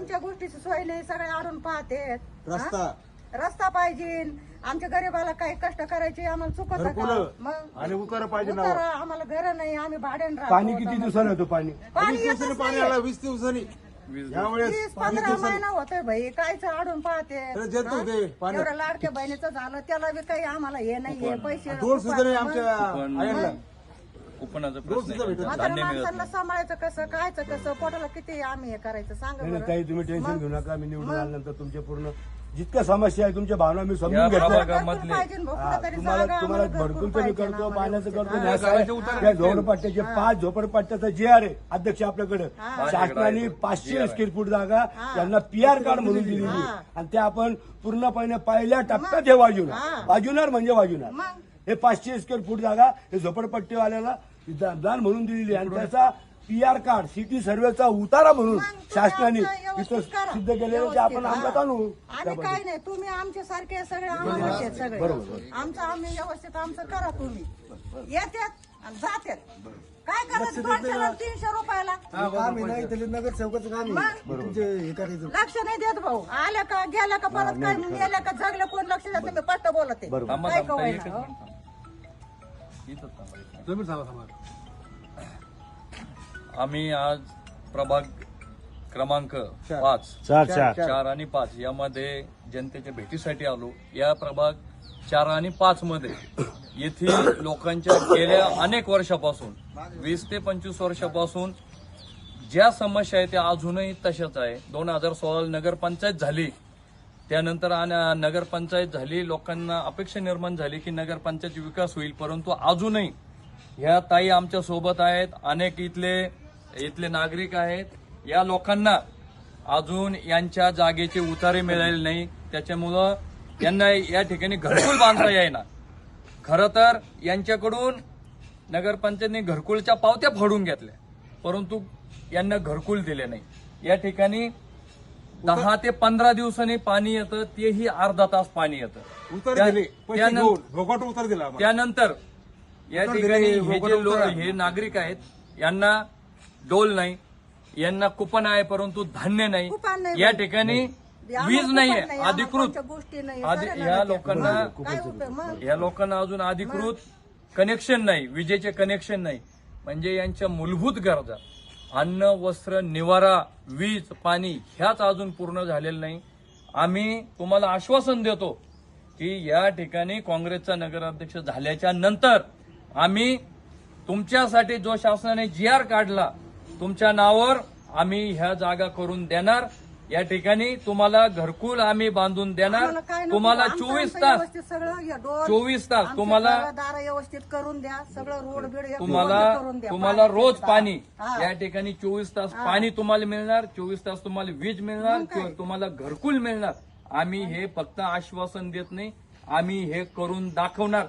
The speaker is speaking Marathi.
कोणत्या गोष्टीची सोय नाही सगळे आडून पाहते रस्ता. रस्ता पाहिजे. आमच्या गरीबाला काही कष्ट करायचे आम्हाला चुकत घरकुलं. आणि उतारा पाहिजे ना. आम्हाला घर नाही आम्ही भाड्याने राहतो पाणी किती दिवसानं येतं पाणी? पाणी वीस दिवसांनी येतच पाणी नाही. आलं? वीस दिवसांनी. यावेळेस वीस वीस पंधरा दिवसांनी. महिना होतोय भाई कायच आडून पाहते त्याला देत हा? नव्हते पाणी. एवढं लाडक्या बहिणीचं झालं त्याला बी काही आम्हाला हे नाहीये पैसे दोन सुद्धा नाही आमच्या कुपनाचा रोज प्रश्न सुद्धा आहे भेटत का? म्हाताऱ्या धान्य मिळत माणसांना नाही. सांभाळायचं कसं कायचं कसं पोटाला किती आम्ही हे करायचं सांगा नाही नाही, बरं. ताई तुम्ही टेन्शन घेऊ नका. मी निवडून आल्यानंतर तुमच्या पूर्ण जितक्या समस्या आहे तुमच्या भावना मी या समजून घेतल्या. प्रभागात- घरकुल गावामधले- पाहिजे भाऊ, हा, कुठंतरी तुम्हाला तुम्हाला आम्हाला तुम्ही पाहिजे करतो आम्हाला पाण्याचं करतो. न्यास आहे. त्या झोपडपट्ट्याचे पाच झोपडपट्ट्याचा जे आर आहे अध्यक्ष आपल्याकडे. शासनाने पाचशे स्क्वेअर फूट जागा त्यांना पी आर कार्ड म्हणून दिलेली आणि ते आपण पूर्णपणे पहिल्या टप्प्यात हे वाजवणार. वाजवणार म्हणजे वाजवणार. मग? हे पाचशे स्क्वेअर फूट जागा हे झोपडपट्टीवाल्याला दान म्हणून दिलेली आहे. आणि त्याचा पी आर कार्ड सिटी सर्वेचा उतारा म्हणून शासनाने. सिद्ध केलेलं ते आपण हा. आणू आम्ही काय नाही तुम्ही आमच्या सारखे सगळे आम्हाला आहेत सगळे. आमचं आम्ही व्यवस्थित आमचं करा तुम्ही. येतात आणि जातात काय करायचं तीनशे रुपयाला. आम्ही नाही त्याला नगरसेवकाचं काम आहे. तुमचे हे करायचं. लक्ष नाही देत भाऊ. आल्या का गेल्या का परत काय गेल्या का जगल्या कोण लक्ष देत? नाही मी पट्ट बोलते काय थांबा आम्ही आज प्रभाग क्रमांक पाच चार चार. चार आणि पाच यामध्ये जनतेच्या भेटीसाठी आलो. या प्रभाग चार आणि पाच मध्ये येथील लोकांच्या गेल्या अनेक वर्षापासून वीस ते पंचवीस वर्षापासून ज्या समस्या आहेत त्या अजूनही तशाच आहे. दोन हजार सोळा नगरपंचायत झाली. त्यानंतर आणि नगरपंचायत झाली लोकांना अपेक्षा निर्माण झाली की नगरपंचायत विकास होईल परंतु अजूनही ह्या ताई आमच्यासोबत आहेत अनेक इथले इथले नागरिक आहेत. या लोकांना अजून यांच्या जागेचे उतारे मिळाले नाही. त्याच्यामुळं यांना या ठिकाणी घरकुल बांधता येईना. खरं तर यांच्याकडून नगरपंचायतने घरकुलच्या पावत्या फाडून घेतल्या परंतु यांना घरकुल दिले नाही. या ठिकाणी दहा ते पंधरा दिवसांनी पाणी येतं तेही अर्धा तास पाणी येतं उतर त्या- दिले पैसे त्यानं- घेऊन भोगाट उतर दिला आम्हाला. त्यानंतर या ठिकाणी दिले, हे भोगट जे लोक. हे नागरिक आहेत यांना डोल नाही यांना कुपन आहे परंतु धान्य कुपन नाही नाही. या ठिकाणी वीज नाहीये अधिकृत गोष्टी नाही आधी- सगळ्या ह्या नव्हत्या. लोकांना मग काय उपयोग मग या लोकांना अजून अधिकृत कनेक्शन नाही विजेचे कनेक्शन नाही म्हणजे यांच्या मूलभूत गरजा अन्न वस्त्र निवारा वीज पाणी ह्याच अजून पूर्ण झालेलं नाही. आम्ही तुम्हाला आश्वासन देतो की या ठिकाणी काँग्रेसचा नगराध्यक्ष झाल्याच्यानंतर आम्ही तुमच्यासाठी जो शासनाने जी आर काढला तुमच्या नावावर आम्ही ह्या जागा करून देणार. या ठिकाणी तुम्हाला घरकुल आम्ही बांधून देणार. आम्हाला काय नको. तुम्हाला आमचं- चोवीस आमचं तास व्यवस्थित सगळं डोर, चोवीस तास आमचे तुम्हाला दारं व्यवस्थित करून द्या. सगळं रोड बीड तुम्हाला पूर्ण करून द्या. तुम्हाला रोज. पाणी. हा. या ठिकाणी चोवीस तास पाणी तुम्हाला मिळणार. चोवीस तास तुम्हाला वीज मिळणार किंवा तुम्हाला घरकुल मिळणार. आम्ही हे फक्त आश्वासन देत नाही. आम्ही हे करून दाखवणार.